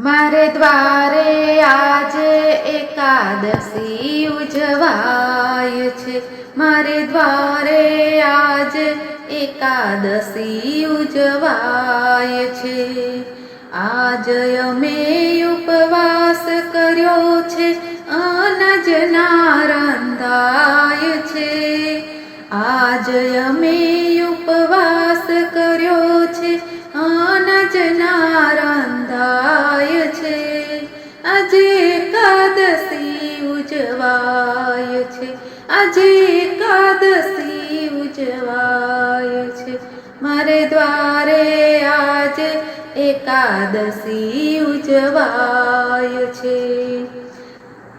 મારે દ્વારે આજે એકાદશી ઉજવાય છે. મારે દ્વારે આજે એકાદશી ઉજવાય છે. આજ અમે ઉપવાસ કર્યો છે. અનજ ના રંધાય છે. આજ અમે આજે કાદસી ઉજવાય છે. આજે કાદસી ઉજવાય છે. મારે દ્વારે આજે એકાદશી ઉજવાય છે.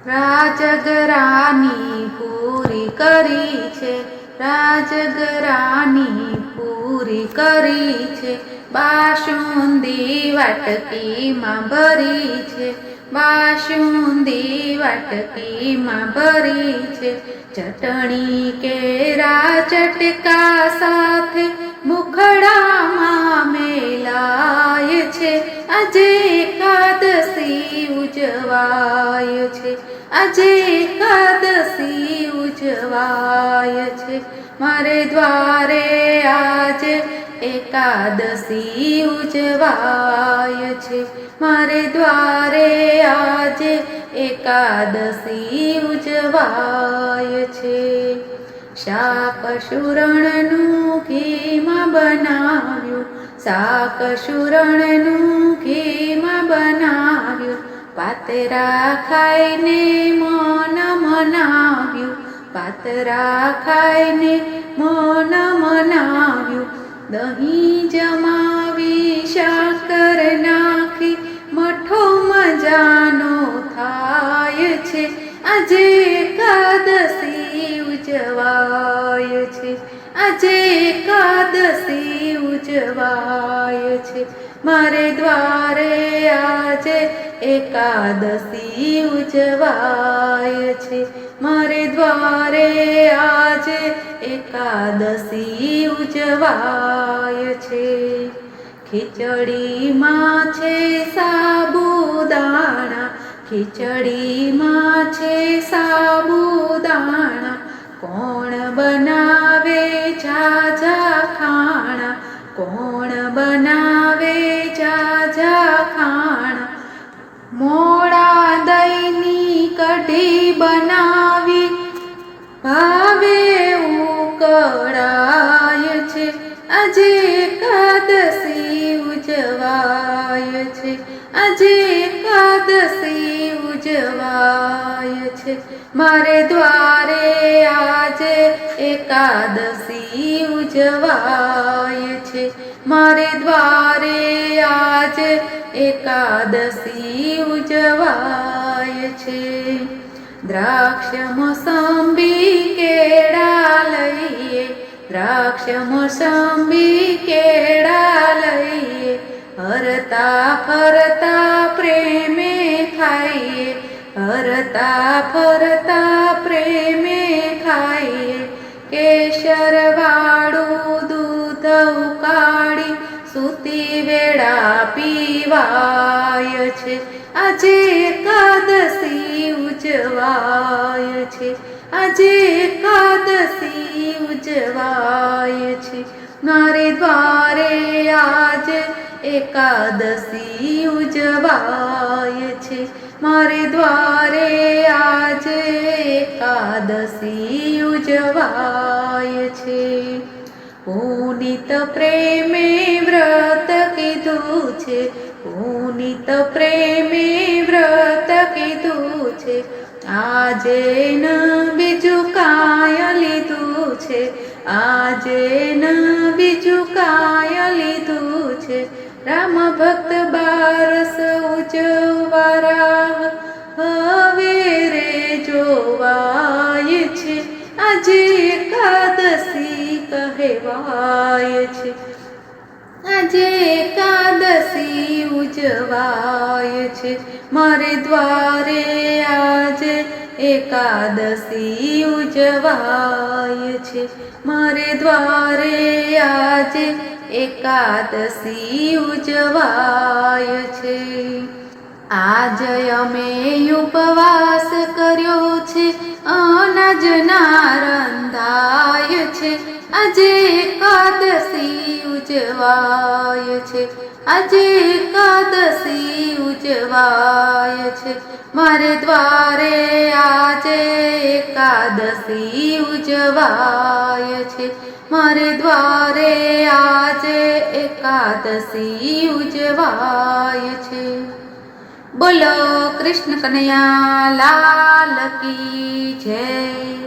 રાજગરાની પૂરી કરી છે. રાજગરાની પૂરી કરી છે. બાસુંદી વાટકીમાં ભરી છે. બાસુંદી વાટકીમાં ભરી છે. ચટણી કેરા ચટકા સાથે મુખડામાં મેલાય છે. આજે એકાદશી ઉજવાય છે. આજે એકાદશી ઉજવાય છે. મારે દ્વારે આજે એકાદશી ઉજવાય છે. મારે દ્વારે આજે એકાદશી ઉજવાય છે. શાક શુરણનું ઘીમાં બનાવ્યું. શાક શુરણનું ઘીમાં બનાવ્યું. પાતરા ખાઈને મન મનાવ્યું. પાતરા ખાઈને મન મનાવ્યું. દહીં જમાવી શાકર નાખી મઠો મજાનો થાય છે. આજે એકાદશી ઉજવાય છે. આજે એકાદશી ઉજવાય છે. મારે દ્વારે આજે એકાદશી ઉજવાય છે. મારે દ્વારે આજે એકાદશી ઉજવાય છે. ખીચડીમાં છે સાબુદાણા, ખીચડીમાં છે સાબુદાણા. કોણ બનાવે જાજા ખાણા કોણ બનાવે ઝાઝા ખાણા મોડા ઉકળાય છે. આજે એકાદશી ઉજવાય છે. આજે એકાદશી ઉજવાય છે. મારે દ્વારે આજે એકાદશી ઉજવાય છે. મારે દ્વારે આજે એકાદશી ઉજવાય છે. દ્રાક્ષ મોસંબી કેળા લઈએ દ્રાક્ષ મોસંબી કેળા લઈએ. હરતા ફરતા પ્રેમે ખાઈએ, હરતા ફરતા પ્રેમે ખાઈએ. કેશર વાળું દૂધ ઉકાળી સૂતી વેળા પીવાય છે. આજે એકાદશી ઉજવાય છે. આજે એકાદશી ઉજવાય છે. મારે દ્વારે આજે એકાદશી ઉજવાય છે. મારે દ્વારે આજે એકાદશી ઉજવાય છે. પુનિત પ્રેમે વ્રત કીધું છે. પુનિત પ્રેમે આજે ન બીજું કાય લીધું છે. આજે ન બીજું કાય લીધું છે. રામ ભક્ત બારસ ઉજવારા. હવે રે જોવાય છે. આજે એકાદશી કહેવાય છે. આજે એકાદશી ઉજવાય છે. મારે દ્વારે આજે એકાદશી ઉજવાય છે. મારે દ્વારે આજે એકાદશી ઉજવાય છે. આજ અમે ઉપવાસ કર્યો છે. અનાજ ના રંધાય છે. આજે એકાદશી ઉજવાય છે. આજે એકાદશી ઉજવાય છે. મારે દ્વારે આજે એકાદશી ઉજવાય છે. મારે દ્વારે આજે એકાદશી ઉજવાય છે. બોલો કૃષ્ણ કનૈયા, લાલ કી જય.